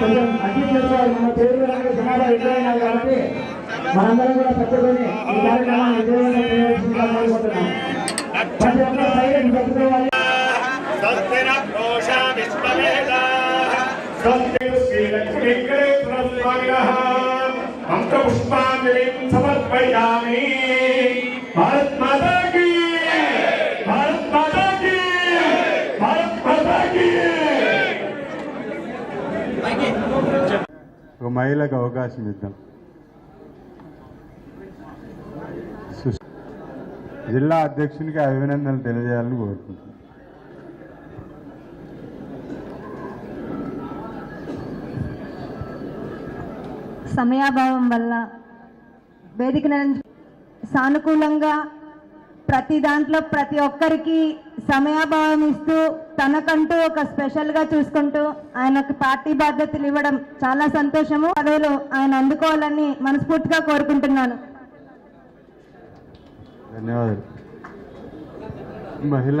కొంచెం అడ్జస్ట్ చేసుకోవాలి మన కాబట్టి మనందరం కూడా పట్టుకొని ఈ కార్యక్రమాన్ని విజయవంతం కోరుకుంటున్నాం ప్రతి ఒక్కరు సైలెంట్ పెట్టుకోవాలి పుష్పాంజలిం సమర్పయామి. భారత్ మాతా కీ భారత్ మాతా కీ భారత్ మాతా కీ ఒక మహిళకు అవకాశం ఇద్దాం. జిల్లా అధ్యక్షునికి అభినందనలు తెలియజేయాలని కోరుకుంటున్నాను. సమయాభావం వల్ల వేదికను సానుకూలంగా ప్రతి దాంట్లో ప్రతి ఒక్కరికి సమయాభావం ఇస్తూ తనకంటూ ఒక స్పెషల్గా చూసుకుంటూ ఆయనకు పార్టీ బాధ్యతలు ఇవ్వడం చాలా సంతోషము. పదవులు ఆయన అందుకోవాలని మనస్ఫూర్తిగా కోరుకుంటున్నాను. ధన్యవాదాలు. మహిళ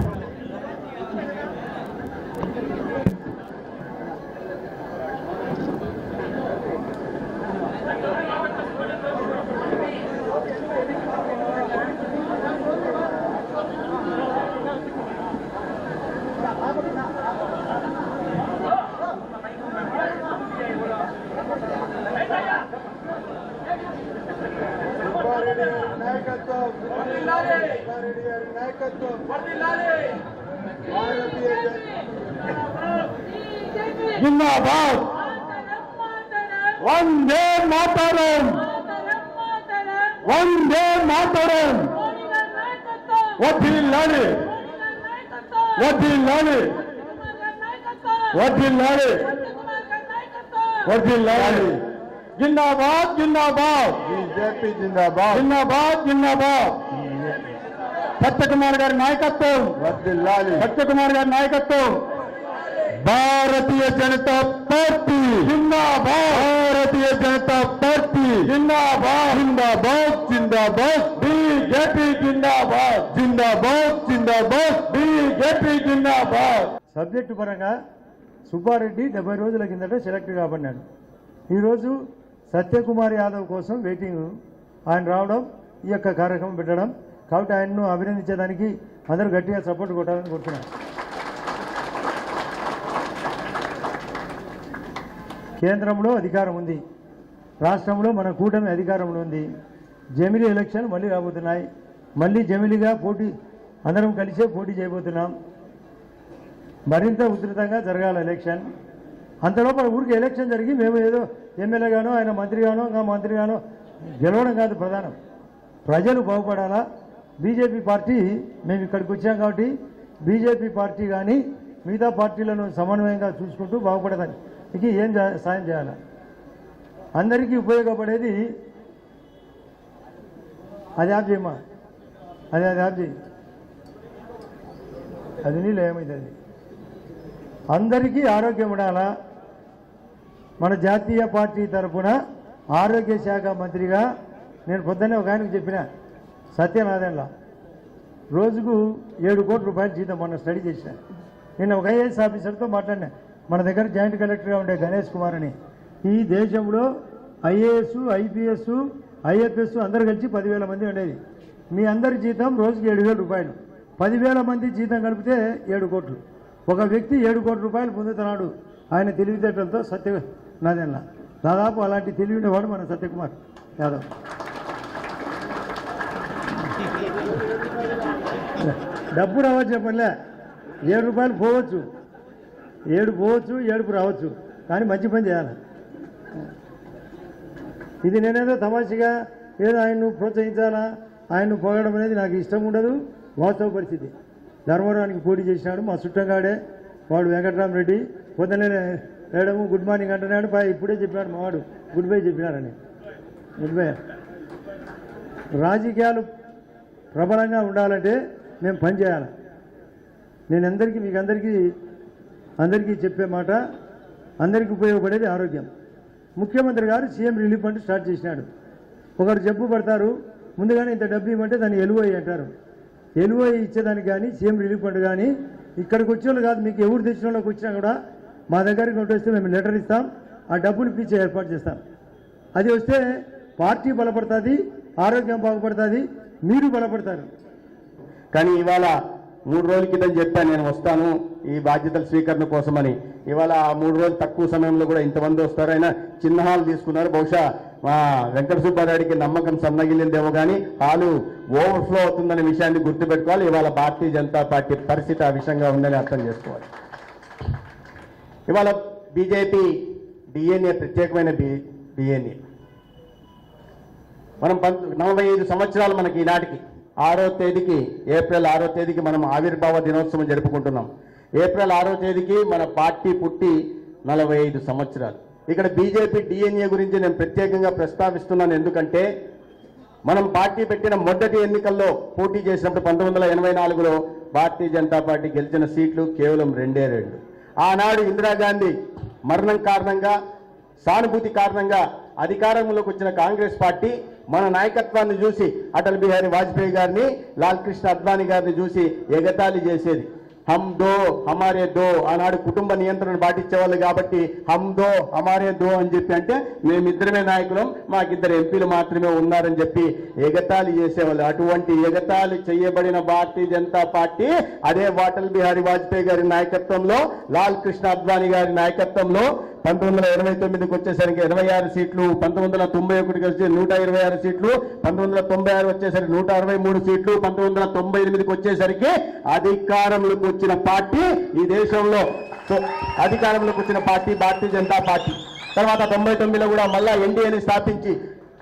జిందాబాద్ వందే మాతరం వందే మాతరం వడ్డిల్లాలి వడ్డిల్లాలి వడ్డిల్లాలి వడ్డిల్లాలి జిందాబాద్ జిందాబాద్ బీజేపీ జిందాబాద్ జిందాబాద్ జిందాబాద్ సత్యకుమార్ గారి నాయకత్వం. సత్యకుమార్ గారి నాయకత్వం. భారతీయ జనతా పార్టీ. జిందాబాద్. భారతీయ జనతా పార్టీ. జిందాబాద్. జిందాబాద్ జిందాబాద్. బీజేపీ జిందాబాద్. జిందాబాద్ జిందాబాద్. బీజేపీ జిందాబాద్. సబ్జెక్టు పరంగా సుబ్బారెడ్డి డెబ్బై రోజుల కిందట సెలెక్ట్ కాబడినాడు. ఈరోజు సత్యకుమార్ యాదవ్ కోసం వెయిటింగ్ ఆయన రావడం ఈ యొక్క కార్యక్రమం పెట్టడం కాబట్టి ఆయన్ను అభినందించేదానికి అందరూ గట్టిగా సపోర్ట్ కొట్టాలని కోరుతున్నాను. కేంద్రంలో అధికారం ఉంది. రాష్ట్రంలో మన కూటమి అధికారంలో ఉంది. జమిలీ ఎలక్షన్ మళ్ళీ రాబోతున్నాయి. మళ్ళీ జమిలీగా పోటీ అందరం కలిసే పోటీ చేయబోతున్నాం. మరింత ఉధృతంగా జరగాలి ఎలక్షన్. అంతలోపల ఊరికి ఎలక్షన్ జరిగి మేము ఏదో ఎమ్మెల్యేగానో ఆయన మంత్రిగానో ఇంకా మంత్రిగానో గెలవడం కాదు ప్రధానం. ప్రజలు బాగుపడాలా? బీజేపీ పార్టీ మేము ఇక్కడికి వచ్చాం కాబట్టి బీజేపీ పార్టీ కానీ మిగతా పార్టీలను సమన్వయంగా చూసుకుంటూ బాగుపడదానికి ఏం సాయం చేయాలి? అందరికీ ఉపయోగపడేది అది యాప్ చేయమ్మా. అది అది యాప్ చేయి. అది నీళ్ళు ఏమవుతుంది అందరికీ ఆరోగ్యం ఉండాలా? మన జాతీయ పార్టీ తరఫున ఆరోగ్య శాఖ మంత్రిగా నేను పొద్దున్నే ఒక ఆయనకు చెప్పిన సత్యనారాయణలో. రోజుకు ఏడు కోట్ల రూపాయలు జీతం మొన్న స్టడీ చేసిన నేను ఒక ఐఏఎస్ ఆఫీసర్తో మాట్లాడినా. మన దగ్గర జాయింట్ కలెక్టర్గా ఉండే గణేష్ కుమార్ అని. ఈ దేశంలో ఐఏఎస్ ఐపీఎస్ ఐఎఫ్ఎస్ అందరు కలిసి పదివేల మంది ఉండేది మీ అందరి జీతం రోజుకి ఏడు వేల రూపాయలు. పదివేల మంది జీతం కలిపితే ఏడు కోట్లు. ఒక వ్యక్తి ఏడు కోట్ల రూపాయలు పొందుతున్నాడు. ఆయన తెలివితేటలతో సత్య నాదెల్ల దాదాపు అలాంటి తెలివి ఉండేవాడు మన సత్యకుమార్ యాదవ్. డబ్బు రావచ్చు చెప్పలే ఏడు రూపాయలు పోవచ్చు. ఏడు పోవచ్చు ఏడుపు రావచ్చు. కానీ మంచి పని చేయాలి. ఇది నేనేదో తమాషగా ఏదో ఆయన్ను ప్రోత్సహించాలా? ఆయన్ను పొగడం అనేది నాకు ఇష్టం ఉండదు. వాస్తవ పరిస్థితి. ధర్మవరానికి పోటీ చేసినాడు మా చుట్టంగాడే వాడు వెంకటరామరెడ్డి. పొద్దున్నే లేడము గుడ్ మార్నింగ్ అంటున్నాడు. పై ఇప్పుడే చెప్పాడు మావాడు గుడ్ బై చెప్పినారని గుడ్ బై. రాజకీయాలు ప్రబలంగా ఉండాలంటే మేము పనిచేయాలి నేను అందరికీ మీకు అందరికీ అందరికీ చెప్పే మాట అందరికీ ఉపయోగపడేది ఆరోగ్యం. ముఖ్యమంత్రి గారు సీఎం రిలీఫ్ ఫండ్ స్టార్ట్ చేసినాడు. ఒకరు జబ్బు పడతారు ముందుగానే ఇంత డబ్బు ఇవ్వమంటే దాన్ని ఎలువై అంటారు. ఎలువై ఇచ్చేదానికి కానీ సీఎం రిలీఫ్ ఫండ్ కానీ ఇక్కడికి వచ్చే వాళ్ళు కాదు మీకు ఎవరు తెచ్చిన వాళ్ళకి వచ్చినా కూడా మా దగ్గరికి ఒకటి వస్తే మేము లెటర్ ఇస్తాం ఆ డబ్బులు ఇప్పించే ఏర్పాటు చేస్తాం. అది వస్తే పార్టీ బలపడుతుంది ఆరోగ్యం బాగుపడుతుంది మీరు బలపడతారు. కానీ ఇవాళ మూడు రోజుల క్రితం చెప్పాను నేను వస్తాను ఈ బాధ్యతల స్వీకరణ కోసమని. ఇవాళ ఆ మూడు రోజులు తక్కువ సమయంలో కూడా ఇంతమంది వస్తారు. అయినా చిన్న హాల్ తీసుకున్నారు. బహుశా మా వెంకట సుబ్బారెడ్డికి నమ్మకం సన్నగిల్లిందేమో కానీ హాలు ఓవర్ఫ్లో అవుతుందనే విషయాన్ని గుర్తుపెట్టుకోవాలి. ఇవాళ భారతీయ జనతా పార్టీ పరిస్థితి ఆ విషయంగా ఉందని అర్థం చేసుకోవాలి. ఇవాళ బీజేపీ డిఎన్ఏ ప్రత్యేకమైన డిఎన్ఏ. మనం పంత నలభై ఐదు సంవత్సరాలు మనకి ఈనాటికి. ఆరో తేదీకి ఏప్రిల్ ఆరో తేదీకి మనం ఆవిర్భావ దినోత్సవం జరుపుకుంటున్నాం. ఏప్రిల్ ఆరో తేదీకి మన పార్టీ పుట్టి నలభై ఐదు సంవత్సరాలు. ఇక్కడ బీజేపీ డిఎన్ఏ గురించి నేను ప్రత్యేకంగా ప్రస్తావిస్తున్నాను. ఎందుకంటే మనం పార్టీ పెట్టిన మొదటి ఎన్నికల్లో పోటీ చేసినప్పుడు పంతొమ్మిది వందల ఎనభై నాలుగులో భారతీయ జనతా పార్టీ గెలిచిన సీట్లు కేవలం రెండే రెండు. ఆనాడు ఇందిరాగాంధీ మరణం కారణంగా సానుభూతి కారణంగా అధికారంలోకి వచ్చిన కాంగ్రెస్ పార్టీ మన నాయకత్వాన్ని చూసి అటల్ బిహారీ వాజ్పేయి గారిని లాల్ కృష్ణ అద్వానీ గారిని చూసి ఎగతాళి చేసేది. హమ్ దో హమారే దో ఆనాడు కుటుంబ నియంత్రణ పాటించేవాళ్ళు కాబట్టి హమ్ దో హమారే దో అని చెప్పి అంటే మేమిద్దరమే నాయకులం మాకిద్దరు ఎంపీలు మాత్రమే ఉన్నారని చెప్పి ఎగతాళి చేసేవాళ్ళు. అటువంటి ఎగతాళి చేయబడిన భారతీయ జనతా పార్టీ అదే అటల్ బిహారీ వాజ్పేయి గారి నాయకత్వంలో లాల్ కృష్ణ అద్వానీ గారి నాయకత్వంలో పంతొమ్మిది వందల ఇరవై తొమ్మిదికి వచ్చేసరికి ఇరవై ఆరు సీట్లు పంతొమ్మిది వందల తొంభై ఒకటికి వచ్చి నూట ఇరవై ఆరు సీట్లు పంతొమ్మిది వందల తొంభై ఆరు వచ్చేసరికి నూట అరవై మూడు సీట్లు పంతొమ్మిది వందల తొంభై ఎనిమిదికి వచ్చేసరికి అధికారంలోకి వచ్చిన పార్టీ ఈ దేశంలో. అధికారంలోకి వచ్చిన పార్టీ భారతీయ జనతా పార్టీ. తర్వాత తొంభై తొమ్మిదిలో కూడా మళ్ళా ఎన్డీఏని స్థాపించి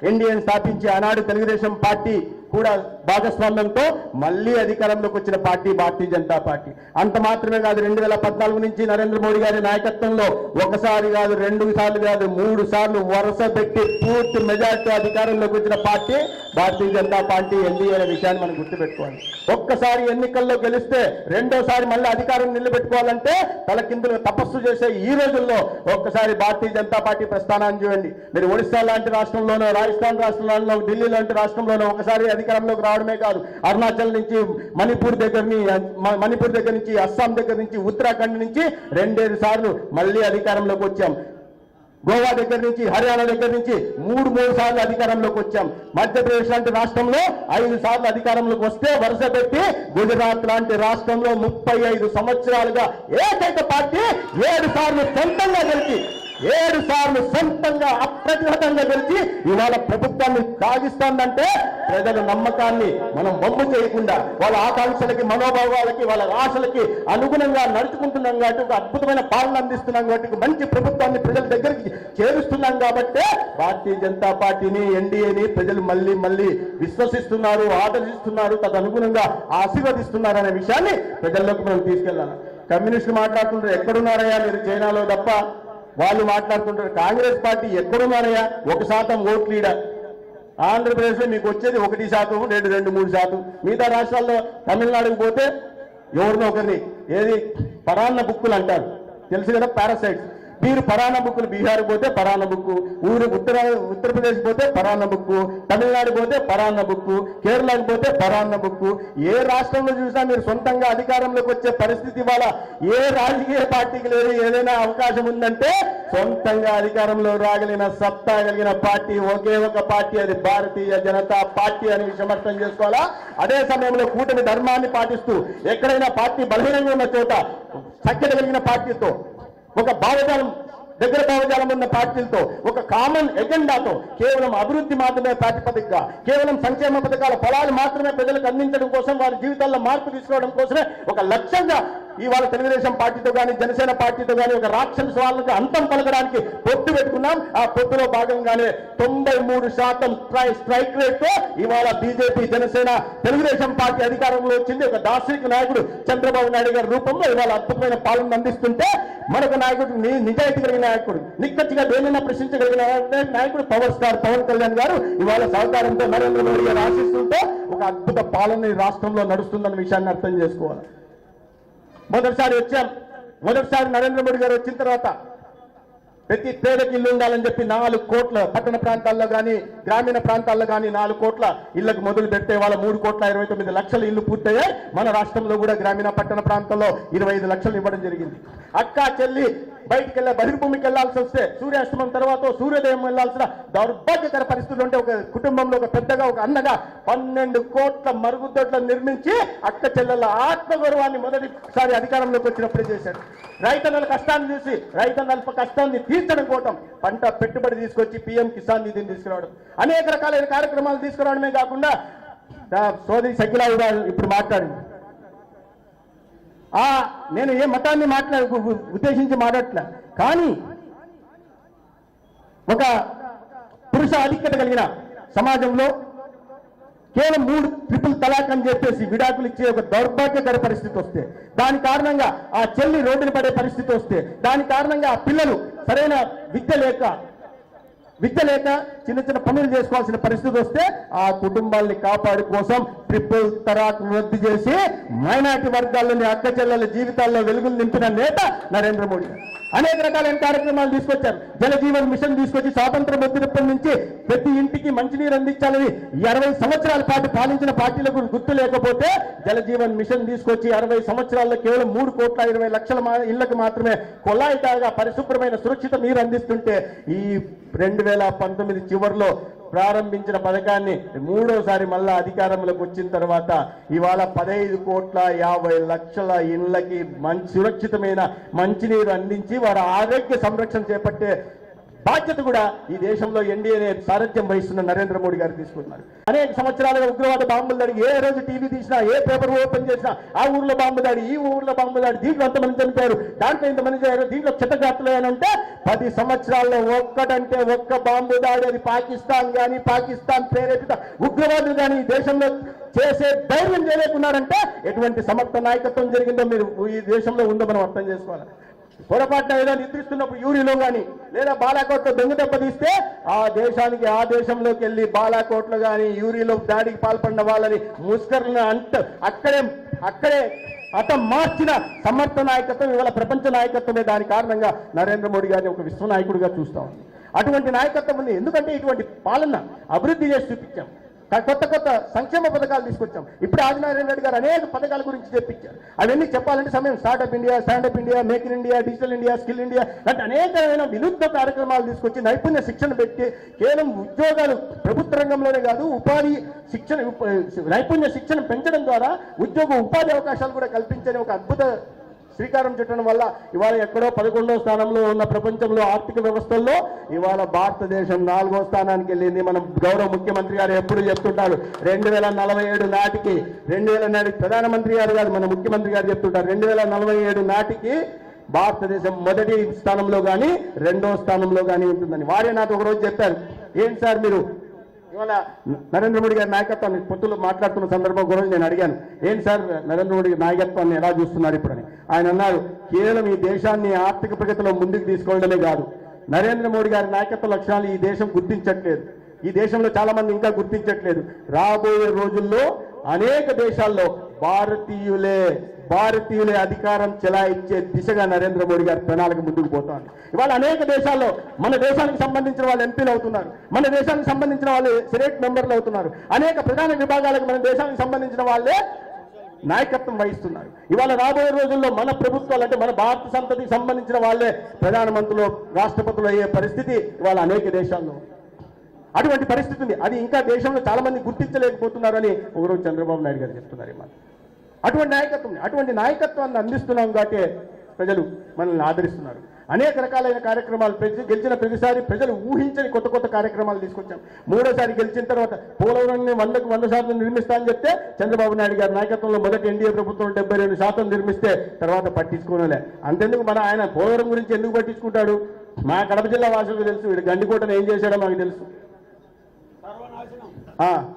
ఎన్డీఏని స్థాపించి ఆనాడు తెలుగుదేశం పార్టీ కూడా భాగస్వామ్యంతో మళ్ళీ అధికారంలోకి వచ్చిన పార్టీ భారతీయ జనతా పార్టీ. అంత మాత్రమే కాదు రెండు వేల పద్నాలుగు నుంచి నరేంద్ర మోడీ గారి నాయకత్వంలో ఒకసారి కాదు రెండు సార్లు కాదు మూడు సార్లు వరుస పెట్టి పూర్తి మెజార్టీ అధికారంలోకి వచ్చిన party Bharatiya Janata party NDA అనే విషయాన్ని మనం గుర్తుపెట్టుకోవాలి. ఒక్కసారి ఎన్నికల్లో గెలిస్తే రెండోసారి మళ్ళీ అధికారం నిలబెట్టుకోవాలంటే తలకిందులు తపస్సు చేసే ఈ రోజుల్లో ఒక్కసారి భారతీయ జనతా పార్టీ ప్రస్థానాన్ని చూడండి. మీరు ఒడిశా లాంటి రాష్ట్రంలోనో రాజస్థాన్ రాష్ట్రంలోనో ఢిల్లీ లాంటి రాష్ట్రంలోనో ఒకసారి అధికారంలోకి రావడమే కాదు. అరుణాచల్ నుంచి మణిపూర్ దగ్గర మణిపూర్ దగ్గర నుంచి అస్సాం దగ్గర నుంచి ఉత్తరాఖండ్ నుంచి రెండేడు సార్లు మళ్ళీ అధికారంలోకి వచ్చాం. గోవా దగ్గర నుంచి హర్యానా దగ్గర నుంచి మూడు మూడు సార్లు అధికారంలోకి వచ్చాం. మధ్యప్రదేశ్ లాంటి రాష్ట్రంలో ఐదు సార్లు అధికారంలోకి వస్తే వరుస పెట్టి గుజరాత్ లాంటి రాష్ట్రంలో ముప్పై ఐదు సంవత్సరాలుగా ఏకైక పార్టీ ఏడు సార్లు సొంతంగా గెలిచి ఏడు సార్లు సొంతంగా అప్రతిహతంగా గెలిచి ఇవాళ ప్రభుత్వాన్ని సాగిస్తోందంటే ప్రజల నమ్మకాన్ని మనం బొమ్మ చేయకుండా వాళ్ళ ఆకాంక్షలకి మనోభావాలకి వాళ్ళ ఆశలకి అనుగుణంగా నడుచుకుంటున్నాం కాబట్టి ఒక అద్భుతమైన పాలన అందిస్తున్నాం కాబట్టి మంచి ప్రభుత్వాన్ని ప్రజల దగ్గరికి చేరుస్తున్నాం కాబట్టే భారతీయ జనతా పార్టీని ఎన్డీఏని ప్రజలు మళ్ళీ మళ్ళీ విశ్వసిస్తున్నారు ఆదర్శిస్తున్నారు తదనుగుణంగా ఆశీర్వదిస్తున్నారు అనే విషయాన్ని ప్రజల్లోకి మనం తీసుకెళ్ళాలి. కమ్యూనిస్టులు మాట్లాడుతుంటారు ఎక్కడున్నారయ్యా మీరు? చైనాలో తప్ప వాళ్ళు మాట్లాడుతుంటారు. కాంగ్రెస్ పార్టీ ఎక్కడున్నారయ్యా ఒక శాతం ఓట్లు ఈడ. ఆంధ్రప్రదేశ్లో మీకు వచ్చేది ఒకటి శాతం రెండు రెండు మూడు శాతం. మిగతా రాష్ట్రాల్లో తమిళనాడుకు పోతే ఎవరినో ఒకరిని. ఏది? పరాన్న బుక్కులు అంటారు. తెలుసు కదా పారాసైట్స్. మీరు పరాన్న బుక్కులు బీహార్ పోతే పరాన్న బుక్కు ఊరు ఉత్తర ఉత్తరప్రదేశ్ పోతే పరాన్న బుక్కు తమిళనాడు పోతే పరాన్న బుక్కు కేరళకు పోతే పరాన్న బుక్కు ఏ రాష్ట్రంలో చూసినా మీరు సొంతంగా అధికారంలోకి వచ్చే పరిస్థితి ఇవాళ ఏ రాజకీయ పార్టీకి లేదు ఏదైనా అవకాశం ఉందంటే సొంతంగా అధికారంలో రాగలిగిన సత్తా కలిగిన పార్టీ ఒకే ఒక పార్టీ అది భారతీయ జనతా పార్టీ అని విషమర్థం చేసుకోవాలా? అదే సమయంలో కూటమి ధర్మాన్ని పాటిస్తూ ఎక్కడైనా పార్టీ బలహీనంగా ఉన్న చోట సఖ్యత కలిగిన పార్టీతో ఒక భావజాలం దగ్గర భావజాలం ఉన్న పార్టీలతో ఒక కామన్ ఎజెండాతో కేవలం అభివృద్ధి మాత్రమే ప్రాతిపదికగా కేవలం సంక్షేమ పథకాల ఫలాలు మాత్రమే ప్రజలకు అందించడం కోసం వారి జీవితాల్లో మార్పు తీసుకురావడం కోసమే ఒక లక్ష్యంగా ఇవాళ తెలుగుదేశం పార్టీతో కానీ జనసేన పార్టీతో కానీ ఒక రాక్షస వాళ్ళకి అంతం పలకడానికి పొత్తు పెట్టుకున్నాం. ఆ పొత్తులో భాగంగానే తొంభై మూడు శాతం స్ట్రైక్ రేట్తో ఇవాళ బీజేపీ జనసేన తెలుగుదేశం పార్టీ అధికారంలో వచ్చింది. ఒక దార్శనిక నాయకుడు చంద్రబాబు నాయుడు గారి రూపంలో ఇవాళ అద్భుతమైన పాలన అందిస్తుంటే మరొక నాయకుడు నిజాయితీ కలిగిన నాయకుడు నిక్కచ్చిగా దేనిని ప్రశ్నించగలిగిన నాయకుడు పవర్ స్టార్ పవన్ కళ్యాణ్ గారు ఇవాళ సహకారంతో నరేంద్ర మోడీ గారు ఆశిస్తుంటే ఒక అద్భుత పాలన ఈ రాష్ట్రంలో నడుస్తుందన్న విషయాన్ని అర్థం చేసుకోవాలి. మొదటిసారి వచ్చాం. మొదటిసారి నరేంద్ర మోడీ గారు వచ్చిన తర్వాత ప్రతి పేదకి ఇల్లు ఉండాలని చెప్పి నాలుగు కోట్ల పట్టణ ప్రాంతాల్లో కానీ గ్రామీణ ప్రాంతాల్లో కానీ నాలుగు కోట్ల ఇళ్ళకు మొదలు పెట్టే వాళ్ళ మూడు కోట్ల ఇరవై తొమ్మిది లక్షల ఇల్లు పూర్తయ్యాయి. మన రాష్ట్రంలో కూడా గ్రామీణ పట్టణ ప్రాంతాల్లో ఇరవై ఐదు లక్షలు ఇవ్వడం జరిగింది. అక్క చెల్లి బయటికి వెళ్ళే బహిర్భూమికి వెళ్ళాల్సి వస్తే సూర్యాస్తమం తర్వాత సూర్యోదయం వెళ్ళాల్సిన దౌర్భాగ్యకర పరిస్థితులు ఉంటే ఒక కుటుంబంలో ఒక పెద్దగా ఒక అన్నగా పన్నెండు కోట్ల మరుగుదొడ్లను నిర్మించి అక్క చెల్లెల ఆత్మగౌరవాన్ని మొదటిసారి అధికారంలోకి వచ్చినప్పుడే చేశారు. రైతన్నల కష్టాన్ని చూసి రైతన్నల కష్టాన్ని తీర్చడం కోసం పంట పెట్టుబడి తీసుకొచ్చి పిఎం కిసాన్ నిధిని తీసుకురావడం. అనేక రకాలైన కార్యక్రమాలు తీసుకురావడమే కాకుండా సోదరి శకిలా ఇప్పుడు మాట్లాడింది. ఆ నేను ఏ మతాన్ని మాట్లాడ ఉద్దేశించి మాట్లాడట్లే? కానీ ఒక పురుష ఆధిక్యత కలిగిన సమాజంలో కేవలం మూడు ట్రిపుల్ తలాక్ అని చెప్పేసి విడాకులు ఇచ్చే ఒక దౌర్భాగ్యకర పరిస్థితి వస్తే దాని కారణంగా ఆ చెల్లి రోడ్డున పడే పరిస్థితి వస్తే దాని కారణంగా ఆ పిల్లలు సరైన విద్య లేక విద్య లేక చిన్న చిన్న పనులు చేసుకోవాల్సిన పరిస్థితి వస్తే ఆ కుటుంబాల్ని కాపాడు కోసం ట్రిపుల్ తరాక్ రద్దు చేసి మైనార్టీ వర్గాల్లోని అక్క చెల్లెల జీవితాల్లో వెలుగులు నింపిన నేత నరేంద్ర మోడీ అనేక రకాలైన కార్యక్రమాలు తీసుకొచ్చారు. జలజీవన్ మిషన్ తీసుకొచ్చి స్వాతంత్రం వచ్చినప్పటి నుంచి ప్రతి ఇంటికి మంచినీరు అందించాలని అరవై సంవత్సరాల పాటు పాలించిన పార్టీలకు గుర్తు లేకపోతే జలజీవన్ మిషన్ తీసుకొచ్చి అరవై సంవత్సరాల్లో కేవలం మూడు కోట్ల ఇరవై లక్షల మా- ఇళ్ళకు మాత్రమే కొల్లాయితాగా పరిశుభ్రమైన సురక్షిత నీరు అందిస్తుంటే ఈ రెండు వేల పంతొమ్మిది చివరిలో ప్రారంభించిన పథకాన్ని మూడోసారి మళ్ళా అధికారంలోకి వచ్చిన తర్వాత ఇవాళ పదహైదు కోట్ల యాభై లక్షల ఇండ్లకి మంచి సురక్షితమైన మంచినీరు అందించి వారి ఆరోగ్య సంరక్షణ చేపట్టే బాధ్యత కూడా ఈ దేశంలో ఎన్డీఏ సారథ్యం వహిస్తున్న నరేంద్ర మోడీ గారు తీసుకున్నారు అనేక సంవత్సరాలుగా ఉగ్రవాద బాంబులు దాడి ఏ రోజు టీవీ తీసినా ఏ పేపర్ ఓపెన్ చేసినా ఆ ఊర్లో బాంబు దాడి ఈ ఊర్లో బాంబు దాడి దీంట్లో ఎంతమంది చనిపోయారు దాంట్లో ఇంతమంది చేయారు దీంట్లో చిత్తగాత్రులు అంటే పది సంవత్సరాల్లో ఒక్కటంటే ఒక్క బాంబు దాడి అది పాకిస్తాన్ కానీ పాకిస్తాన్ ప్రేరేపిత ఉగ్రవాదులు కానీ ఈ దేశంలో చేసే ధైర్యం చేయలేకున్నారంటే ఎటువంటి సమర్థ నాయకత్వం జరిగిందో మీరు ఈ దేశంలో ఉందో మనం అర్థం చేసుకోవాలి. పొరపాటున ఏదో నిద్రిస్తున్నప్పుడు యూరిలో కానీ లేదా బాలాకోట్లో దొంగ తీస్తే ఆ దేశానికి ఆ దేశంలోకి వెళ్ళి బాలాకోట్లో కానీ యూరిలో దాడికి పాల్పడిన వాళ్ళని ముస్కర్లను అంత అక్కడే అక్కడే అత మార్చిన సమర్థ నాయకత్వం ఇవాళ ప్రపంచ నాయకత్వమే దాని కారణంగా నరేంద్ర మోడీ గారిని ఒక విశ్వ నాయకుడిగా చూస్తా ఉంది. అటువంటి నాయకత్వం ఉంది. ఎందుకంటే ఇటువంటి పాలన అభివృద్ధి చేసి చూపించాం. కొత్త కొత్త సంక్షేమ పథకాలు తీసుకొచ్చాం. ఇప్పుడు ఆదినారాయణ రెడ్డి గారు అనేక పథకాల గురించి చెప్పించారు. అవన్నీ చెప్పాలంటే సమయం startup India standup India make in India digital India skill India లాంటి అనేకమైన వినూత్న కార్యక్రమాలు తీసుకొచ్చి నైపుణ్య శిక్షణ పెట్టి కేవలం ఉద్యోగాలు ప్రభుత్వ రంగంలోనే కాదు ఉపాధి శిక్షణ నైపుణ్య శిక్షణ పెంచడం ద్వారా ఉద్యోగ ఉపాధి అవకాశాలు కూడా కల్పించని ఒక అద్భుత శ్రీకారం చుట్టడం వల్ల ఇవాళ ఎక్కడో పదకొండో స్థానంలో ఉన్న ప్రపంచంలో ఆర్థిక వ్యవస్థల్లో ఇవాళ భారతదేశం నాలుగో స్థానానికి వెళ్ళింది. మనం గౌరవ ముఖ్యమంత్రి గారు ఎప్పుడు చెప్తుంటారు రెండు వేల నలభై ఏడు నాటికి రెండు వేల నాటికి ప్రధానమంత్రి గారు కాదు మన ముఖ్యమంత్రి గారు చెప్తుంటారు రెండు వేల నలభై ఏడు నాటికి భారతదేశం మొదటి స్థానంలో కానీ రెండో స్థానంలో కానీ ఉంటుందని. వారే నాకు ఒకరోజు చెప్పారు ఏంటి సార్ మీరు ఇవాళ నరేంద్ర మోడీ గారి నాయకత్వాన్ని పొత్తులు మాట్లాడుతున్న సందర్భం గురించి నేను అడిగాను. ఏంటి సార్ నరేంద్ర మోడీ నాయకత్వాన్ని ఎలా చూస్తున్నారు ఇప్పుడని ఆయన అన్నారు కేవలం ఈ దేశాన్ని ఆర్థిక ప్రగతిలో ముందుకు తీసుకోవడమే కాదు. నరేంద్ర మోడీ గారి నాయకత్వ లక్షణాలు ఈ దేశం గుర్తించట్లేదు. ఈ దేశంలో చాలా మంది ఇంకా గుర్తించట్లేదు. రాబోయే రోజుల్లో అనేక దేశాల్లో భారతీయులే భారతీయులే అధికారం చెలాయించే దిశగా నరేంద్ర మోడీ గారి ప్రణాళిక ముందుకు పోతాను ఇవాళ అనేక దేశాల్లో మన దేశానికి సంబంధించిన వాళ్ళు ఎంపీలు అవుతున్నారు. మన దేశానికి సంబంధించిన వాళ్ళు సెనేట్ మెంబర్లు అవుతున్నారు. అనేక ప్రధాన విభాగాలకు మన దేశానికి సంబంధించిన వాళ్ళే నాయకత్వం వహిస్తున్నారు. ఇవాళ రాబోయే రోజుల్లో మన ప్రభుత్వాలు అంటే మన భారత సంతతికి సంబంధించిన వాళ్ళే ప్రధానమంత్రులు రాష్ట్రపతులు అయ్యే పరిస్థితి ఇవాళ అనేక దేశాల్లో. అటువంటి పరిస్థితి ఉంది. అది ఇంకా దేశంలో చాలా మంది గుర్తించలేకపోతున్నారని ఒకరోజు చంద్రబాబు నాయుడు గారు చెప్తున్నారు ఈ మాట. అటువంటి నాయకత్వం అటువంటి నాయకత్వాన్ని అందిస్తున్నాం కాబట్టి ప్రజలు మనల్ని ఆదరిస్తున్నారు. అనేక రకాలైన కార్యక్రమాలు ప్రతి గెలిచిన ప్రతిసారి ప్రజలు ఊహించని కొత్త కొత్త కార్యక్రమాలు తీసుకొచ్చాం. మూడోసారి గెలిచిన తర్వాత పోలవరాన్ని వందకు వంద శాతం నిర్మిస్తా అని చెప్తే చంద్రబాబు నాయుడు గారి నాయకత్వంలో మొదటి ఎన్డీఏ ప్రభుత్వం డెబ్బై రెండు శాతం నిర్మిస్తే తర్వాత పట్టించుకోనలే. అంతెందుకు మన ఆయన పోలవరం గురించి ఎందుకు పట్టించుకుంటాడు? మా కడప జిల్లా వాసులకు తెలుసు. వీడు గండికోటను ఏం చేశాడో మాకు తెలుసు. ఆ,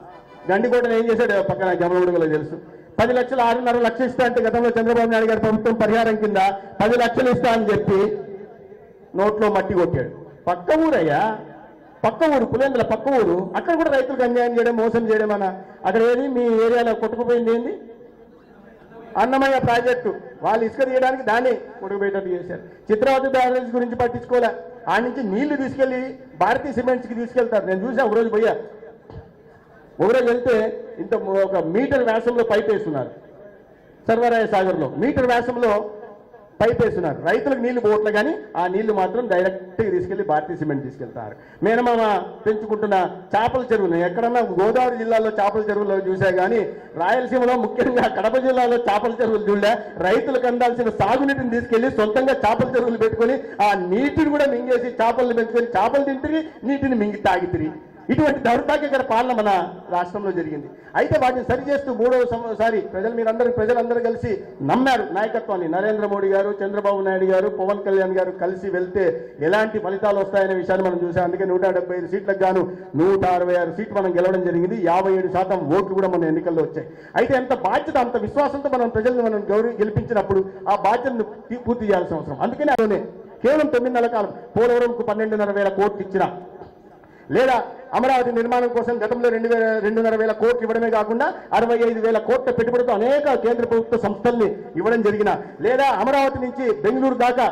గండికోటను ఏం చేశాడు పక్కన జమలమడుగులకు తెలుసు. పది లక్షలు ఆరున్నర లక్షలు ఇస్తా అంటే గతంలో చంద్రబాబు నాయుడు గారి ప్రభుత్వం పరిహారం కింద పది లక్షలు ఇస్తా అని చెప్పి నోట్లో మట్టి కొట్టాడు. పక్క ఊరయ్యా పక్క ఊరు పులేంద్ర పక్క ఊరు అక్కడ కూడా రైతులకు అన్యాయం చేయడం మోసం చేయడం అన్న. అక్కడ ఏది? మీ ఏరియాలో కొట్టుకుపోయింది ఏంది? అన్నమయ్య ప్రాజెక్టు. వాళ్ళు ఇసుక తీయడానికి దాన్ని కొట్టుకుపోయేటట్టు చేశారు. చిత్రావతి బ్యారేజ్ గురించి పట్టించుకోలే. ఆ నుంచి నీళ్ళు తీసుకెళ్ళి భారతీయ సిమెంట్స్కి తీసుకెళ్తారు. నేను చూసా ఒక రోజు పోయా. ఒకరోజు వెళ్తే ఇంత ఒక మీటర్ వ్యాసంలో పైప్ వేస్తున్నారు. సర్వరాయ సాగర్లో మీటర్ వ్యాసంలో పైప్ వేస్తున్నారు. రైతులకు నీళ్ళు పోవట్లే కానీ ఆ నీళ్ళు మాత్రం డైరెక్ట్గా తీసుకెళ్ళి భారతీయ సిమెంట్ తీసుకెళ్తారు. మేనమామ పెంచుకుంటున్న చేపల చెరువులు ఎక్కడన్నా గోదావరి జిల్లాలో చేపల చెరువులో చూసా కానీ రాయలసీమలో ముఖ్యంగా కడప జిల్లాలో చేపల చెరువులు చూడలే. రైతులకు అందాల్సిన సాగునీటిని తీసుకెళ్ళి సొంతంగా చేపల చెరువులు పెట్టుకొని ఆ నీటిని కూడా మింగేసి చేపలను పెంచుకొని చేపలు తింటిరి నీటిని మింగి తాగితిరి. ఇటువంటి దౌర్భాగ్యకర పాలన మన రాష్ట్రంలో జరిగింది. అయితే వాటిని సరిచేస్తూ మూడవ సంవత్సరారి ప్రజలు మీరందరూ ప్రజలందరూ కలిసి నమ్మారు నాయకత్వాన్ని. నరేంద్ర మోడీ గారు చంద్రబాబు నాయుడు గారు పవన్ కళ్యాణ్ గారు కలిసి వెళ్తే ఎలాంటి ఫలితాలు వస్తాయనే విషయాన్ని మనం చూసాం. అందుకే నూట డెబ్బై ఐదు సీట్లకు గాను నూట అరవై ఆరు సీట్లు మనం గెలవడం జరిగింది. యాభై ఏడు శాతం ఓట్లు కూడా మన ఎన్నికల్లో వచ్చాయి. అయితే ఎంత బాధ్యత అంత విశ్వాసంతో మనం ప్రజలను మనం గౌరవ గెలిపించినప్పుడు ఆ బాధ్యతను పూర్తి చేయాల్సిన అవసరం. అందుకనే అదే కేవలం తొమ్మిది నెలల కాలం. పోలవరంకు పన్నెండున్నర వేల కోట్లు ఇచ్చిన లేదా అమరావతి నిర్మాణం కోసం గతంలో రెండు వేల రెండున్నర వేల కోట్లు ఇవ్వడమే కాకుండా అరవై ఐదు వేల కోట్ల పెట్టుబడితో అనేక కేంద్ర ప్రభుత్వ సంస్థల్ని ఇవ్వడం జరిగిన లేదా అమరావతి నుంచి బెంగళూరు దాకా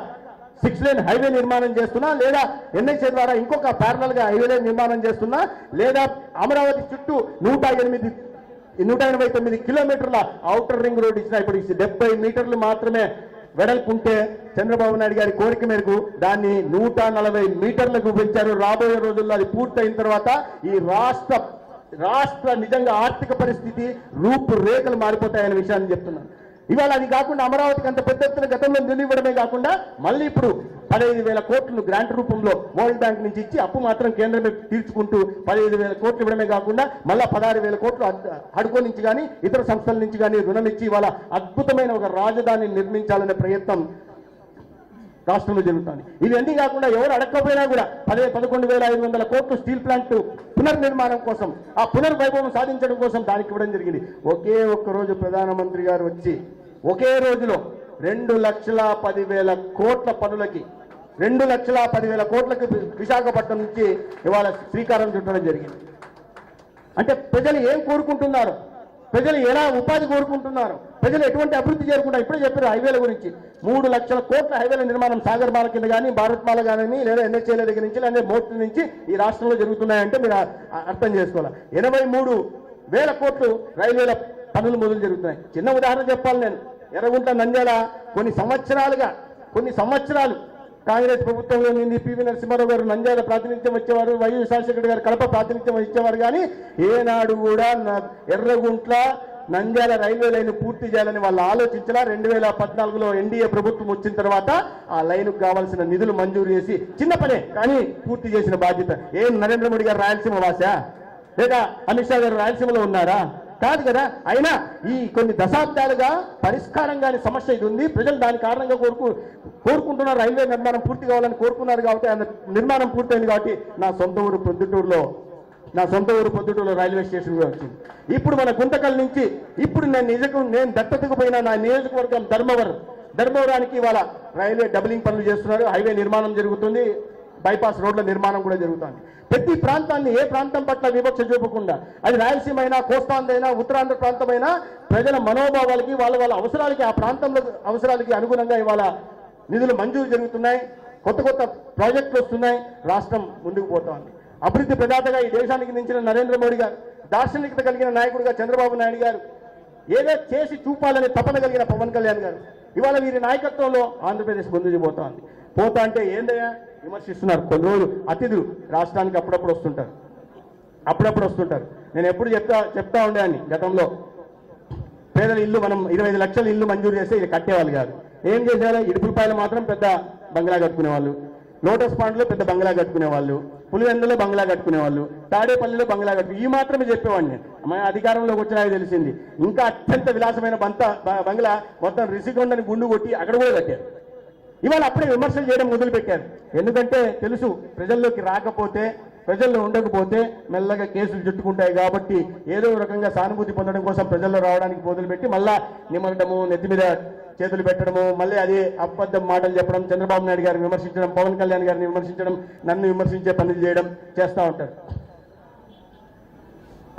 సిక్స్ లేన్ హైవే నిర్మాణం చేస్తున్నా లేదా ఎన్హెచ్ఏ ద్వారా ఇంకొక ప్యారలల్గా హైవే నిర్మాణం చేస్తున్నా లేదా అమరావతి చుట్టూ నూట ఎనిమిది నూట ఎనభై తొమ్మిది కిలోమీటర్ల ఔటర్ రింగ్ రోడ్ ఇచ్చిన ఇప్పుడు డెబ్బై మీటర్లు మాత్రమే వెడల్పు ఉంటే చంద్రబాబు నాయుడు గారి కోరిక మేరకు దాన్ని నూట నలభై మీటర్లకు పెంచారు. రాబోయే రోజుల్లో అది పూర్తయిన తర్వాత ఈ రాష్ట్ర రాష్ట్ర నిజంగా ఆర్థిక పరిస్థితి రూపురేఖలు మారిపోతాయనే విషయాన్ని చెప్తున్నాను. ఇవాళ అది కాకుండా అమరావతికి అంత పెద్ద ఎత్తున గతంలో నిధులు ఇవ్వడమే కాకుండా మళ్ళీ ఇప్పుడు పదహైదు వేల కోట్లు గ్రాంట్ రూపంలో వరల్డ్ బ్యాంక్ నుంచి ఇచ్చి అప్పు మాత్రం కేంద్రమే తీర్చుకుంటూ పదహైదు వేల కోట్లు ఇవ్వడమే కాకుండా మళ్ళా పదహారు వేల కోట్లు అడ్- నుంచి కానీ ఇతర సంస్థల నుంచి కానీ రుణం ఇచ్చి ఇవాళ అద్భుతమైన ఒక రాజధాని నిర్మించాలనే ప్రయత్నం రాష్ట్రంలో జరుగుతుంది. ఇవన్నీ కాకుండా ఎవరు అడగకపోయినా కూడా పదే పదకొండు వేల ఐదు వందల కోట్లు స్టీల్ ప్లాంట్ పునర్నిర్మాణం కోసం ఆ పునర్వైభవం సాధించడం కోసం దానికి ఇవ్వడం జరిగింది. ఒకే ఒక్క రోజు ప్రధానమంత్రి గారు వచ్చి ఒకే రోజులో రెండు లక్షల పదివేల కోట్ల పనులకి రెండు లక్షల పదివేల కోట్లకి విశాఖపట్నం నుంచి ఇవాళ శ్రీకారం చుట్టడం జరిగింది. అంటే ప్రజలు ఏం కోరుకుంటున్నారు? ప్రజలు ఎలా ఉపాధి కోరుకుంటున్నారు? ప్రజలు ఎటువంటి అభివృద్ధి చేరుకుంటారు ఇప్పుడే చెప్పారు హైవేల గురించి. మూడు లక్షల కోట్ల హైవేల నిర్మాణం సాగర్ మాల కింద కానీ భారత్ మాల కానీ లేదా ఎన్హెచ్ఏల దగ్గర నుంచి లేదా మోర్టు నుంచి ఈ రాష్ట్రంలో జరుగుతున్నాయంటే మీరు అర్థం చేసుకోవాలి. ఎనభై మూడు వేల కోట్లు రైల్వేల పనులు మొదలు జరుగుతున్నాయి. చిన్న ఉదాహరణ చెప్పాలి నేను. ఎర్రగుంట నంద్యాల కొన్ని సంవత్సరాలుగా కొన్ని సంవత్సరాలు కాంగ్రెస్ ప్రభుత్వంలో నుండి పివి నరసింహారావు గారు నంద్యాల ప్రాతినిధ్యం వచ్చేవారు వైఎస్ రాజశేఖర గారు కడప ప్రాతినిధ్యం ఇచ్చేవారు కానీ ఏనాడు కూడా ఎర్రగుంట్ల నంద్యాల రైల్వే లైన్ పూర్తి చేయాలని వాళ్ళు ఆలోచించలా. రెండు వేల పద్నాలుగులో ఎన్డీఏ ప్రభుత్వం వచ్చిన తర్వాత ఆ లైన్కు కావాల్సిన నిధులు మంజూరు చేసి చిన్న పనే కానీ పూర్తి చేసిన బాధ్యత. ఏం నరేంద్ర మోడీ గారు రాయలసీమ వాసా? లేదా అమిత్ షా గారు రాయలసీమలో ఉన్నారా? కాదు కదా? అయినా ఈ కొన్ని దశాబ్దాలుగా పరిష్కారం కాని సమస్య ఇది ఉంది. ప్రజలు దాని కారణంగా కోరుకు కోరుకుంటున్నారు రైల్వే నిర్మాణం పూర్తి కావాలని కోరుకున్నారు కాబట్టి ఆయన నిర్మాణం పూర్తయింది కాబట్టి నా సొంత ఊరు పొద్దుటూరులో నా సొంత ఊరు పొద్దుటూరులో రైల్వే స్టేషన్ కూడా వచ్చింది. ఇప్పుడు మన గుంతకల్ నుంచి ఇప్పుడు నేను నిజకం నేను దత్తతకు పోయిన నా నియోజకవర్గం ధర్మవరం. ధర్మవరానికి ఇవాళ రైల్వే డబులింగ్ పనులు చేస్తున్నారు. హైవే నిర్మాణం జరుగుతుంది. బైపాస్ రోడ్ల నిర్మాణం కూడా జరుగుతుంది. ప్రతి ప్రాంతాన్ని ఏ ప్రాంతం పట్ల వివక్ష చూపకుండా అది రాయలసీమ అయినా కోస్తాంధ్ర ఉత్తరాంధ్ర ప్రాంతమైనా ప్రజల మనోభావాలకి వాళ్ళ వాళ్ళ అవసరాలకి ఆ ప్రాంతంలో అవసరాలకి అనుగుణంగా ఇవాళ నిధులు మంజూరు జరుగుతున్నాయి. కొత్త కొత్త ప్రాజెక్టులు వస్తున్నాయి. రాష్ట్రం ముందుకు పోతోంది. అభివృద్ధి ప్రదాతగా ఈ దేశానికి మించిన నరేంద్ర మోడీ గారు దార్శనికత కలిగిన నాయకుడిగా చంద్రబాబు నాయుడు గారు ఏదో చేసి చూపాలని తపన కలిగిన పవన్ కళ్యాణ్ గారు ఇవాళ వీరి నాయకత్వంలో ఆంధ్రప్రదేశ్ ముందుకు పోతోంది. పోతా అంటే ఏందయ్యా? విమర్శిస్తున్నారు. కొన్ని రోజులు అతిథులు రాష్ట్రానికి అప్పుడప్పుడు వస్తుంటారు. అప్పుడప్పుడు వస్తుంటారు. నేను ఎప్పుడు చెప్తా చెప్తా ఉండేవాడిని గతంలో. పేదల ఇల్లు మనం ఇరవై ఐదు లక్షల ఇల్లు మంజూరు చేస్తే ఇది కట్టేవాళ్ళు కాదు. ఏం చేశారు? ఇడుపులపాయలు మాత్రం పెద్ద బంగ్లా కట్టుకునే వాళ్ళు లోటస్ పాండ్లో పెద్ద బంగ్లా కట్టుకునే వాళ్ళు పులివెందులో బంగ్లా కట్టుకునేవాళ్ళు. తాడేపల్లిలో బంగ్లా కట్టు ఈ మాత్రమే చెప్పేవాడిని మన అధికారంలోకి వచ్చినాక తెలిసింది. ఇంకా అత్యంత విలాసమైన బంత బ- బంగ్లా మొత్తం రిషికొండని గుండు కొట్టి అక్కడ కూడా కట్టారు. ఇవాళ అప్పుడే విమర్శలు చేయడం మొదలుపెట్టారు. ఎందుకంటే తెలుసు ప్రజల్లోకి రాకపోతే ప్రజల్లో ఉండకపోతే మెల్లగా కేసులు చుట్టుకుంటాయి కాబట్టి ఏదో రకంగా సానుభూతి పొందడం కోసం ప్రజల్లో రావడానికి మొదలుపెట్టి మళ్ళా నిమ్మడము నెత్తి మీద చేతులు పెట్టడము మళ్ళీ అదే అబద్ధం మాటలు చెప్పడం చంద్రబాబు నాయుడు గారిని విమర్శించడం పవన్ కళ్యాణ్ గారిని విమర్శించడం నన్ను విమర్శించే పనులు చేయడం చేస్తూ ఉంటారు.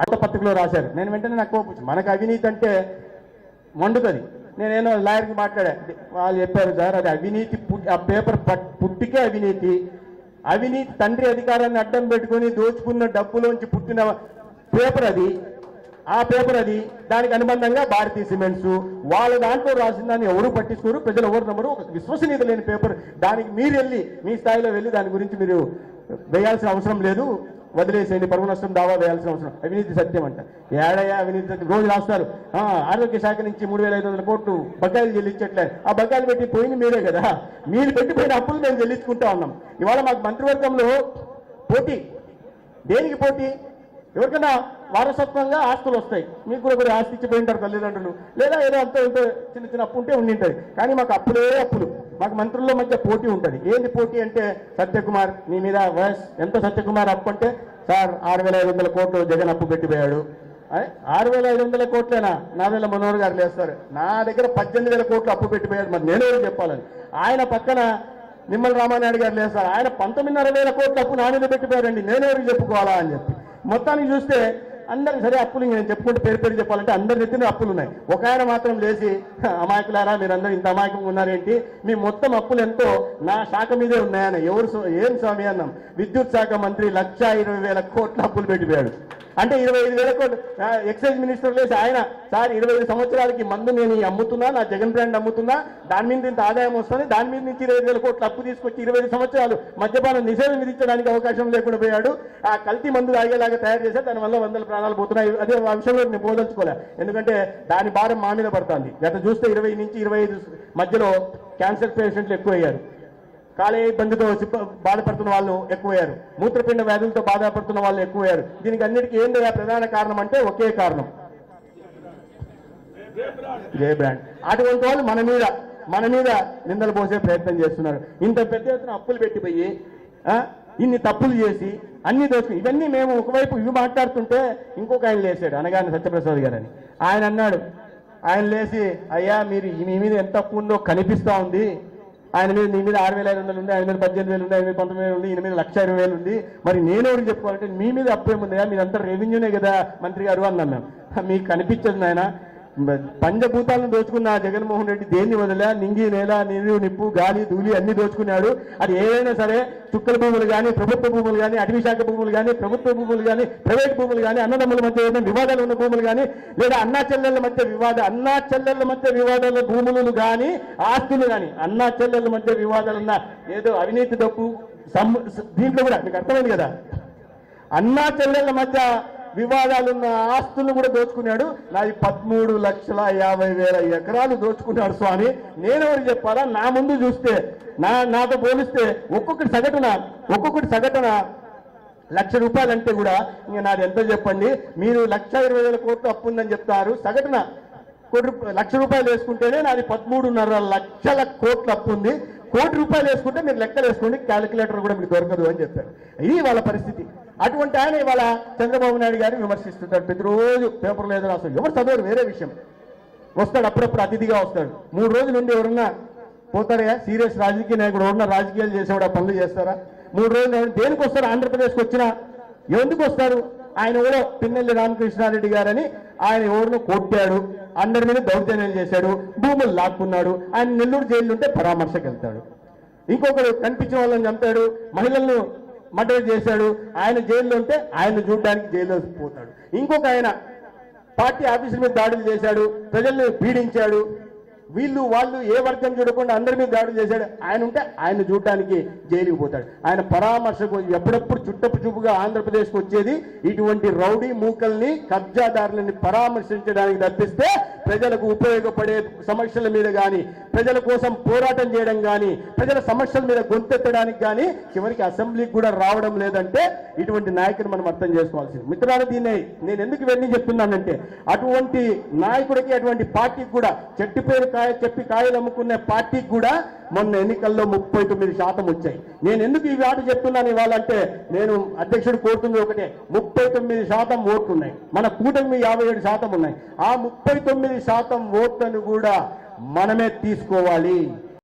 అట్ట పత్రికలో రాశారు. నేను వెంటనే నాకు మనకు అవినీతి అంటే మండుతుంది. నేనేనో లాయర్కి మాట్లాడా. వాళ్ళు చెప్పారు సార్ అది అవినీతి ఆ పేపర్ పట్- పుట్టికే అవినీతి. అవినీతి తండ్రి అధికారాన్ని అడ్డం పెట్టుకొని దోచుకున్న డబ్బులోంచి పుట్టిన పేపర్ అది. ఆ పేపర్ అది. దానికి అనుబంధంగా భారతీయ సిమెంట్స్. వాళ్ళ దాంట్లో రాసిన దాన్ని ఎవరు పట్టించుకోరు. ప్రజలు ఎవరు నమ్మరు. ఒక విశ్వసనీయత లేని పేపర్. దానికి మీరు వెళ్ళి మీ స్థాయిలో వెళ్ళి దాని గురించి మీరు వేయాల్సిన అవసరం లేదు. వదిలేసేయండి పరువు నష్టం దావా వేయాల్సిన అవసరం. అవినీతి సత్యం అంట. ఏడయ్యా అవినీతి సత్యం. రోజు రాస్తారు. ఆ, ఆరోగ్య శాఖ నుంచి మూడు వేల ఐదు వందల కోట్లు బకాయిలు చెల్లించట్లేదు ఆ బకాయిలు పెట్టి పోయింది మీరే కదా. మీరు పెట్టిపోయిన అప్పులు మేము చెల్లించుకుంటా ఉన్నాం. ఇవాళ మాకు మంత్రివర్గంలో పోటీ. దేనికి పోటీ? ఎవరికన్నా వారసత్వంగా ఆస్తులు వస్తాయి. మీకు కూడా కొన్ని ఆస్తి ఇచ్చిపోయి ఉంటారు తల్లిదండ్రులు. లేదా ఏదో అంత ఇంత చిన్న చిన్న అప్పు ఉంటే ఉండి ఉంటుంది కానీ మాకు అప్పులే అప్పులు. మాకు మంత్రుల్లో మధ్య పోటీ ఉంటుంది. ఏంది పోటీ అంటే సత్యకుమార్ నీ మీద వయస్ ఎంత సత్యకుమార్ అప్పు అంటే సార్ ఆరు వేల ఐదు వందల కోట్లు జగన్ అప్పు పెట్టిపోయాడు. ఆరు వేల ఐదు వందల కోట్లేనా? నాదెల్ల మనోహర్ గారు లేస్తారు. నా దగ్గర పద్దెనిమిది వేల కోట్లు అప్పు పెట్టిపోయాడు. మరి నేను ఎవరు చెప్పాలని? ఆయన పక్కన నిమ్మల రామానాయుడు గారు లేస్తారు ఆయన పంతొమ్మిదిన్నర వేల కోట్లు అప్పు నా మీద పెట్టిపోయారండి. నేను ఎవరికి చెప్పుకోవాలా అని చెప్పి. మొత్తానికి చూస్తే అందరు సరే అప్పులు నేను చెప్పుకుంటే పేరు పేరు చెప్పాలంటే అందరి నెత్తిన అప్పులు ఉన్నాయి. ఒక ఆయన మాత్రం లేచి అమాయకులారా మీరందరూ ఇంత అమాయకంగా ఉన్నారేంటి? మీ మొత్తం అప్పులు ఎంతో? నా శాఖ మీదే ఉన్నాయని. ఎవరు ఏం స్వామి అన్నాం? విద్యుత్ శాఖ మంత్రి లక్ష ఇరవై వేల కోట్ల అప్పులు పెట్టిపోయాడు. అంటే ఇరవై ఐదు వేల కోట్లు. ఆ, ఎక్సైజ్ మినిస్టర్ లేసి ఆయన సార్ ఇరవై ఐదు సంవత్సరాలకి మందు నేను అమ్ముతున్నా నా జగన్ బ్రాండ్ అమ్ముతున్నా దాని మీద ఇంత ఆదాయం వస్తుంది దాని మీద నుంచి ఇరవై వేల కోట్లు అప్పు తీసుకొచ్చి ఇరవై ఐదు సంవత్సరాలు మద్యపానం నిషేధం విధించడానికి అవకాశం లేకుండా పోయాడు. ఆ కల్తీ మందు తాగేలాగా తయారు చేశారు దాని వల్ల వందల ప్రాణాలు పోతున్నాయి. అదే ఆ విషయంలో నేను పోదలుచుకోలే. ఎందుకంటే దాని భారం మా మీద పడుతుంది. గత చూస్తే ఇరవై నుంచి ఇరవై ఐదు మధ్యలో క్యాన్సర్ పేషెంట్లు ఎక్కువయ్యారు. కాలేయ ఇబ్బందితో చిప్ప- బాధపడుతున్న వాళ్ళు ఎక్కువయ్యారు. మూత్రపిండ వ్యాధులతో బాధపడుతున్న వాళ్ళు ఎక్కువయ్యారు. దీనికి అన్నిటికీ ఏంటి ప్రధాన కారణం అంటే ఒకే కారణం. J brand? అటువంటి వాళ్ళు మన మీద మన మీద నిందలు పోసే ప్రయత్నం చేస్తున్నారు. ఇంత పెద్ద ఎత్తున అప్పులు పెట్టిపోయి ఇన్ని తప్పులు చేసి అన్ని దోషం ఇవన్నీ మేము ఒకవైపు ఇవి మాట్లాడుతుంటే ఇంకొక ఆయన లేచాడు అనగానే సత్యప్రసాద్ గారని. ఆయన అన్నాడు ఆయన లేచి అయ్యా మీరు మీ మీద ఎంత తప్పు ఉందో కనిపిస్తూ ఉంది. ఆయన మీద నీ మీద ఆరు వేల ఐదు వందలు ఉంది ఆయన మీద పద్దెనిమిది వేలు ఉంది ఆయన మీద పంతొమ్మిది వేలు ఉంది ఈయన మీద లక్ష ఇరవై వేలు ఉంది. మరి నేను ఎవరికి చెప్పుకోవాలంటే మీ మీద అప్పు ఏముందా? మీరంతా రెవెన్యూనే కదా మంత్రి గారు అన్నాను మేము. మీకు కనిపించదు నాయన. పంచభూతాలను దోచుకున్న జగన్మోహన్ రెడ్డి దేన్ని వదిలే? నింగి నేల నీరు నిప్పు గాలి ధూళి అన్ని దోచుకున్నాడు. అది ఏదైనా సరే చుక్కల భూములు కానీ ప్రభుత్వ భూములు కానీ అటవీ శాఖ భూములు కానీ ప్రభుత్వ భూములు కానీ ప్రైవేట్ భూములు కానీ అన్నదమ్ముల మధ్య ఏదైనా వివాదాలు ఉన్న భూములు కానీ లేదా అన్నా చెల్లెల మధ్య వివాద అన్నా చెల్లెల మధ్య వివాదాల భూములు కానీ ఆస్తులు కానీ అన్నా చెల్లెల మధ్య వివాదాలు ఉన్న ఏదో అవినీతి తప్పు దీంట్లో కూడా మీకు అర్థమైంది కదా? అన్నా చెల్లెల మధ్య వివాదాలున్న ఆస్తులను కూడా దోచుకున్నాడు. నాది పదమూడు లక్షల యాభై వేల ఎకరాలు దోచుకున్నాడు స్వామి. నేనెవరు చెప్పాలా? నా ముందు చూస్తే నా నాతో పోలిస్తే ఒక్కొక్కటి సగటున ఒక్కొక్కటి సగటున లక్ష రూపాయలు అంటే కూడా ఇంకా నాది ఎంత చెప్పండి. మీరు లక్ష ఇరవై వేల కోట్లు అప్పు ఉందని చెప్తారు. సగటున కోటి లక్ష రూపాయలు వేసుకుంటేనే నాది పదమూడున్నర లక్షల కోట్లు అప్పు ఉంది. కోటి రూపాయలు వేసుకుంటే మీరు లెక్కలు వేసుకోండి క్యాలిక్యులేటర్ కూడా మీకు దొరకదు అని చెప్పారు. ఇది వాళ్ళ పరిస్థితి. అటువంటి ఆయన ఇవాళ చంద్రబాబు నాయుడు గారిని విమర్శిస్తుంటాడు. ప్రతిరోజు పేపర్లో ఏదో రాస్తాడు ఎవరు చదవరు వేరే విషయం. వస్తాడు అప్పుడప్పుడు అతిథిగా వస్తాడు. మూడు రోజుల నుండి ఎవరన్నా పోతారా సీరియస్ రాజకీయ నాయకుడు ఎవరన్నా రాజకీయాలు చేసేవాడు? ఆ పనులు చేస్తారా? మూడు రోజులు దేనికి వస్తారు? ఆంధ్రప్రదేశ్కి వచ్చినా ఎందుకు వస్తారు? ఆయన ఎవరో? పిన్నెల్లి రామకృష్ణారెడ్డి గారని ఆయన ఎవరిని కొట్టాడు. అందరి మీద దౌర్జన్యం చేశాడు. భూములు లాక్కున్నాడు. ఆయన నెల్లూరు జైలు ఉంటే పరామర్శకు వెళ్తాడు ఇంకొకరు కనిపించిన వాళ్ళని చంపాడు. మహిళలను మర్డర్ చేశాడు. ఆయన జైల్లో ఉంటే ఆయన చూడడానికి జైల్లో పోతాడు. ఇంకొక ఆయన పార్టీ ఆఫీసుల మీద దాడులు చేశాడు. ప్రజల్ని పీడించాడు. వీళ్ళు వాళ్ళు ఏ వర్గం చూడకుండా అందరి మీద దాడులు చేశాడు. ఆయన ఉంటే ఆయన చూడటానికి జైలుకి పోతాడు. ఆయన పరామర్శకు ఎప్పుడప్పుడు చుట్టపు చూపుగా ఆంధ్రప్రదేశ్కి వచ్చేది ఇటువంటి రౌడీ మూకల్ని కబ్జాదారులని పరామర్శించడానికి తప్పిస్తే ప్రజలకు ఉపయోగపడే సమస్యల మీద కానీ ప్రజల కోసం పోరాటం చేయడం కానీ ప్రజల సమస్యల మీద గొంతెత్తడానికి కానీ చివరికి అసెంబ్లీకి కూడా రావడం లేదంటే ఇటువంటి నాయకుని మనం అర్థం చేసుకోవాల్సింది. మిత్రులారా దీన్ని నేను ఎందుకు వెళ్ళి చెప్తున్నానంటే అటువంటి నాయకుడికి అటువంటి పార్టీకి కూడా చెట్టు పేరు కాయ చెప్పి కాయలు అమ్ముకునే పార్టీకి కూడా మొన్న ఎన్నికల్లో ముప్పై తొమ్మిది శాతం వచ్చాయి. నేను ఎందుకు ఈ వాటి చెప్తున్నాను ఇవాళ అంటే నేను అధ్యక్షుడు కోరుతుంది ఒకటే ముప్పై తొమ్మిది శాతం ఓట్లు ఉన్నాయి. మన కూటమి యాభై ఏడు శాతం ఉన్నాయి. ఆ ముప్పై తొమ్మిది శాతం ఓట్లను కూడా మనమే తీసుకోవాలి